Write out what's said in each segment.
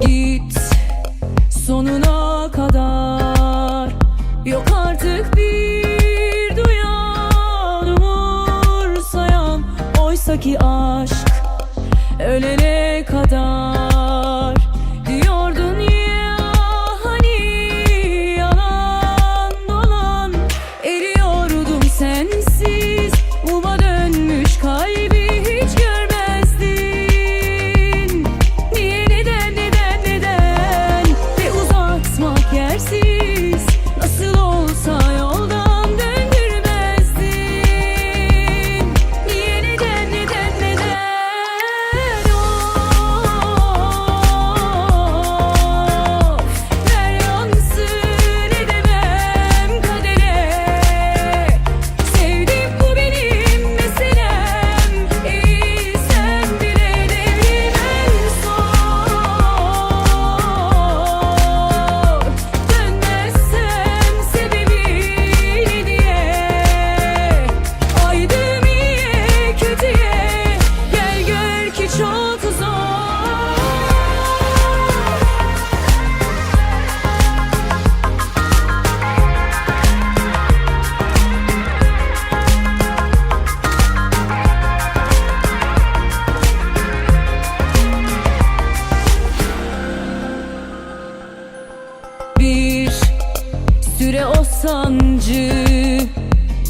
Git sonuna kadar. Yok artık bir duyan umursayan Oysa ki aşk ölene kadar. Süre o sancı.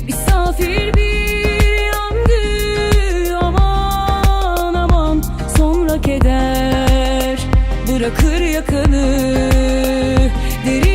Misafir bir yangı. Aman aman. Sonra keder. Bırakır yakanı. Derin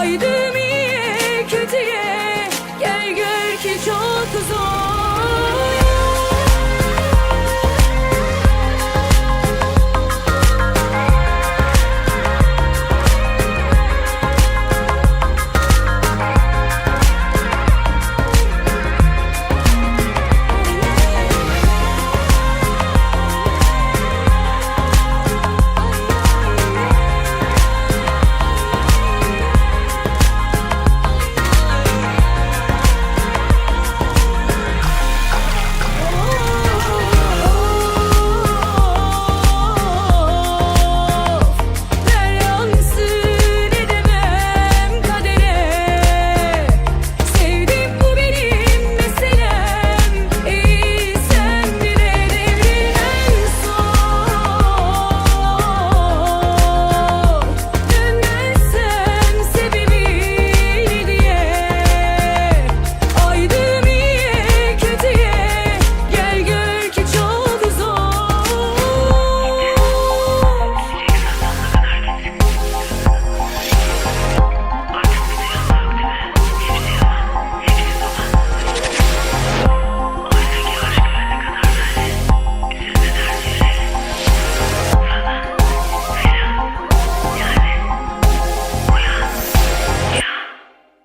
Haydi mi kötüye